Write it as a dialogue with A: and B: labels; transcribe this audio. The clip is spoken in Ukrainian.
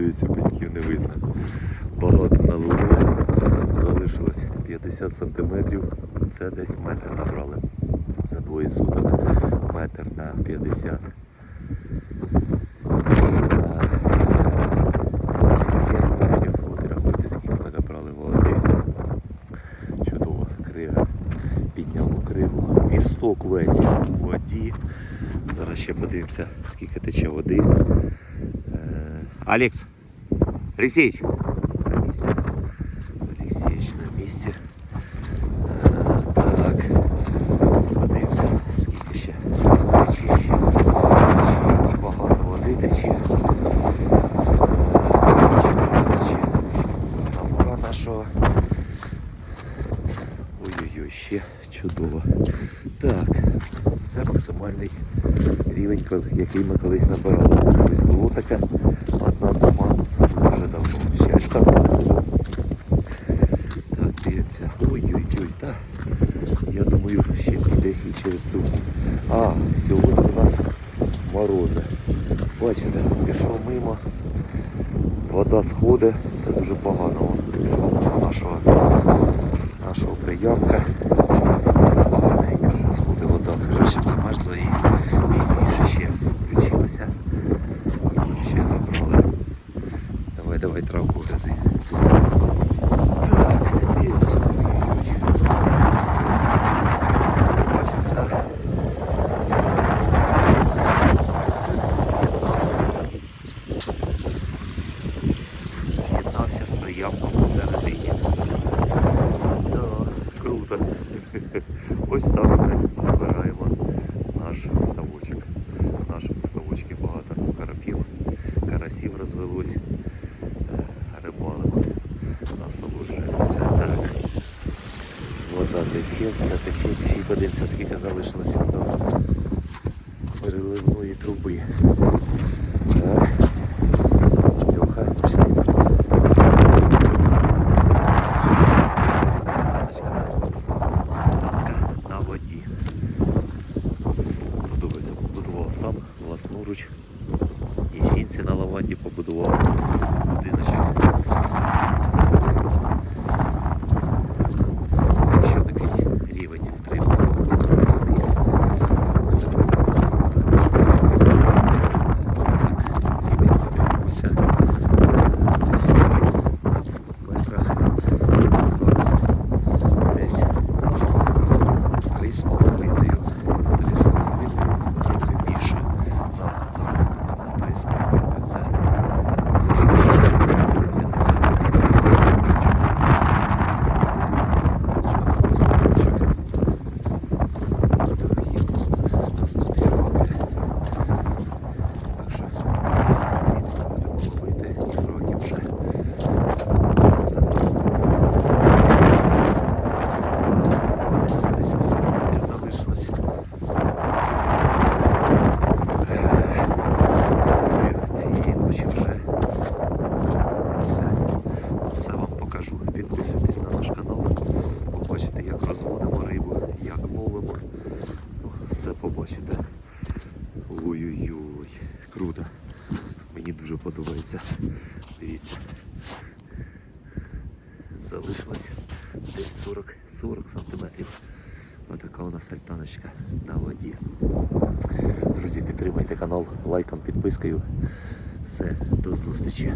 A: дивіться, пеньків не видно. Багато налило. Залишилось 50 сантиметрів. Це десь метр набрали. За двоє суток метр на 50. І на е, 25 метрів. От і ми набрали води. Чудово, крига. Підняло кригу. Місток весь у воді. Зараз ще подивимося, скільки тече води. Алекс, Алексеич, на місці. Алексеич на місці. Так. Подивимося, скільки ще тече ще. Тече і багато води тече. Ставка нашого. Ой-ой-ой, ще чудово. Так, це максимальний рівень, який ми колись набирали. Колись було таке одна зима, було давно. Ще ж так. Так, дивіться. Ой-ой-ой, та я думаю, ще піде і через ту. А, сьогодні у нас морози. Бачите, пішов мимо. Вода сходить, це дуже погано. Пішов мимо нашого, нашого приямка. Це поганенько, що сходить вода. Краще замерзла і пізніше ще включилася. І ми ще набрали. Давай, травку грози. Так, дивимося. Бачите, так? З'єднався. З приямком всередині. Да, круто. Ось так ми набираємо наш ставочок. В нашому ставочці багато карапів, карасів розвелось. Насолоджуємося. Так. Вода тече, все тече, ще подивимося, скільки залишилося до переливної труби. Так. Льоха, пішли. Танка на воді. Подобається, побудував сам власноруч. І жінці на лаванді побудував будиночок. Якщо такий рівень втримає до весни, це буде круто. Так, рівень потримався десь на двох метрах. Зараз десь три з половиною, три з половиною, трохи більше. За- Зараз у мене три з половиною. Це якщо ще 50 Так, є у нас тут- у нас тут є раки. Так що рідко будемо ловити і раки вже. Це Десь 50 сантиметрів залишилось. Я думаю, цієї ночі вже все, все вам покажу. Підписуйтесь на наш канал, побачите, як розводимо рибу, як ловимо. Ну, все побачите. Ой-ой-ой, круто. Мені дуже подобається. Дивіться. Залишилось десь 40, 40 сантиметрів. Отака у нас альтаночка на воді. Друзі, підтримайте канал лайком, підпискою. Все, до зустрічі.